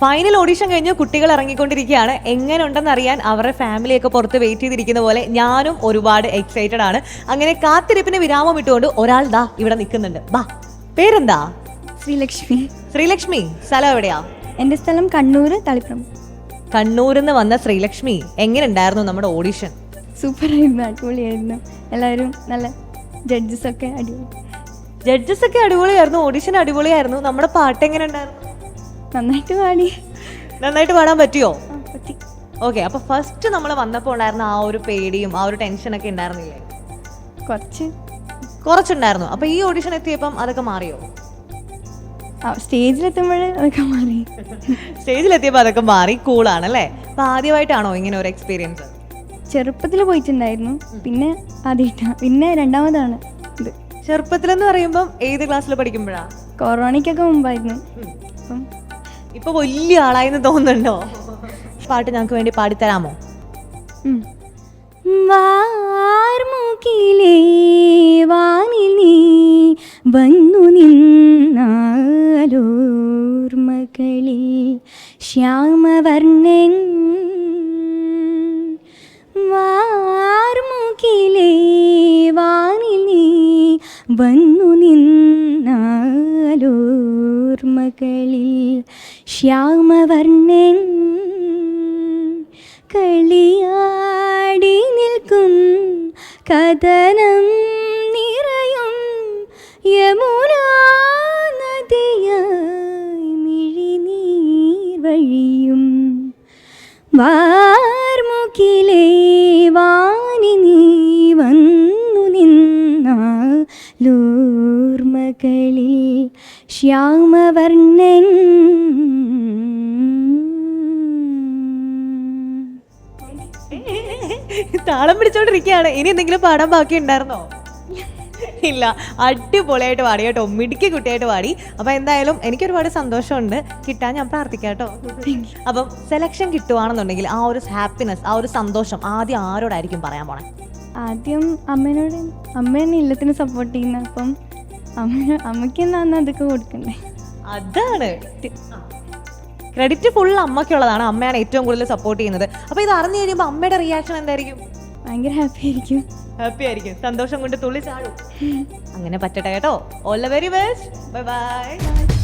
Final audition കഴിഞ്ഞ് കുട്ടികൾ ഇറങ്ങിക്കൊണ്ടിരിക്കുകയാണ്. എങ്ങനെ ഉണ്ടെന്ന് അറിയാൻ അവരുടെ ഫാമിലിയൊക്കെ പുറത്ത് വെയിറ്റ് ചെയ്തിരിക്കുന്ന പോലെ ഞാനും ഒരുപാട് എക്സൈറ്റഡ് ആണ്. അങ്ങനെ കാത്തിരിപ്പിന് വിരാമം ഇട്ടുകൊണ്ട് ഒരാൾ ദാ ഇവിടെ നിൽക്കുന്നുണ്ട്. ബാ പേരെന്താ? ശ്രീലക്ഷ്മി. ശ്രീലക്ഷ്മി സ്ഥലം എവിടെയാ? എന്റെ സ്ഥലം കണ്ണൂർ തളിപ്പുറം കണ്ണൂരിൽ നിന്ന് വന്ന ശ്രീലക്ഷ്മി എങ്ങനെ ഉണ്ടായിരുന്നു നമ്മുടെ ഓഡിഷൻ സൂപ്പറായിരുന്നു അടിപൊളിയായിരുന്നു. എല്ലാവരും നല്ല ജഡ്ജസ് ഒക്കെ അടിപൊളി. ജഡ്ജസ് ഒക്കെ അടിപൊളിയായിരുന്നു ഓഡിഷൻ അടിപൊളിയായിരുന്നു. നമ്മുടെ പാട്ട് എങ്ങനെ ഉണ്ടായിരുന്നു നന്നായിട്ട് പാടി. നന്നായിട്ട് പാടാൻ പറ്റിയോ? പറ്റി. ഓക്കെ അപ്പൊ ഫസ്റ്റ് നമ്മൾ വന്നപ്പോൾ ഉണ്ടായിരുന്ന ആ ഒരു പേടിയും ആ ഒരു ടെൻഷനൊക്കെ ഉണ്ടായിരുന്നില്ലേ? കുറച്ച്. കുറച്ചുണ്ടായിരുന്നു. അപ്പൊ ഈ ഓഡിഷൻ എത്തിയപ്പം അതൊക്കെ മാറിയോ? സ്റ്റേജിലെത്തുമ്പോൾ അതൊക്കെ മാറി. സ്റ്റേജിലെത്തിയപ്പോൾ അതൊക്കെ മാറി കൂളാണ് അല്ലേ? അപ്പൊ ആദ്യമായിട്ടാണോ ഇങ്ങനെ ഒരു എക്സ്പീരിയൻസ് ചെറുപ്പത്തിൽ പോയിട്ടുണ്ടായിരുന്നു പിന്നെ ആദ്യമായിട്ടാണ് പിന്നെ രണ്ടാമതാണ് ഇത്. ചെറുപ്പത്തിലെന്ന് പറയുമ്പോൾ ഏത് ക്ലാസ്സിൽ പഠിക്കുമ്പോഴാ? കൊറോണയ്ക്കൊക്കെ മുമ്പായിരുന്നു. അപ്പം ഇപ്പൊ വലിയ ആളായെന്ന് തോന്നുന്നുണ്ടോ? പാട്ട് ഞങ്ങൾക്ക് വേണ്ടി പാടിത്തരാമോ? വാനിൽ നീ വന്നു നിന്നാലോർമകളിൽ ശ്യാമവർണൻ. വാർമുകിലേ വാനിൽ നീ വന്നു നിന്നാലോർമകളിൽ ശ്യാമവർണൻ കളിയാടി നിൽക്കും കഥനം നിറയും യമുനാ നദിയായി മിഴിനീർ വഴിയും. വാനി നീ വന്നു നിന്നാലോർമകളിൽ ശ്യാമവർണൻ താളം പിടിച്ചോണ്ടിരിക്കുകയാണ് ഇനി എന്തെങ്കിലും പാടാൻ ബാക്കി ഉണ്ടായിരുന്നോ? ഇല്ല. അടിപൊളിയായിട്ട് പാടി കേട്ടോ. മിടുക്കി കുട്ടിയായിട്ട് പാടി. അപ്പൊ എന്തായാലും എനിക്ക് ഒരുപാട് സന്തോഷമുണ്ട്. കിട്ടാൻ ഞാൻ പ്രാർത്ഥിക്കാം കേട്ടോ. അപ്പം സെലക്ഷൻ കിട്ടുവാണെന്നുണ്ടെങ്കിൽ ആ ഒരു ഹാപ്പിനെസ് ആ ഒരു സന്തോഷം ആദ്യം ആരോടായിരിക്കും പറയാൻ പോണേ? ആദ്യം അമ്മേനോട് അമ്മ അമ്മേനെ എല്ലാത്തിനും സപ്പോർട്ട് ചെയ്യുന്ന അപ്പം അമ്മ അമ്മയ്ക്ക് എന്നാ അന്ന് അതൊക്കെ കൊടുക്കണ്ടേ? അതാണ്. ക്രെഡിറ്റ് ഫുൾ അമ്മയ്ക്കുള്ളതാണ് അമ്മയാണ് ഏറ്റവും കൂടുതൽ സപ്പോർട്ട് ചെയ്യുന്നത്. അപ്പൊ ഇത് അറിഞ്ഞു കഴിയുമ്പോൾ അമ്മയുടെ റിയാക്ഷൻ എന്തായിരിക്കും? ഭയങ്കര ഹാപ്പി ആയിരിക്കും. ഹാപ്പി ആയിരിക്കും. സന്തോഷം കൊണ്ട് തുള്ളി ചാടും. അങ്ങനെ പറ്റട്ടെ കേട്ടോ. All the very best bye bye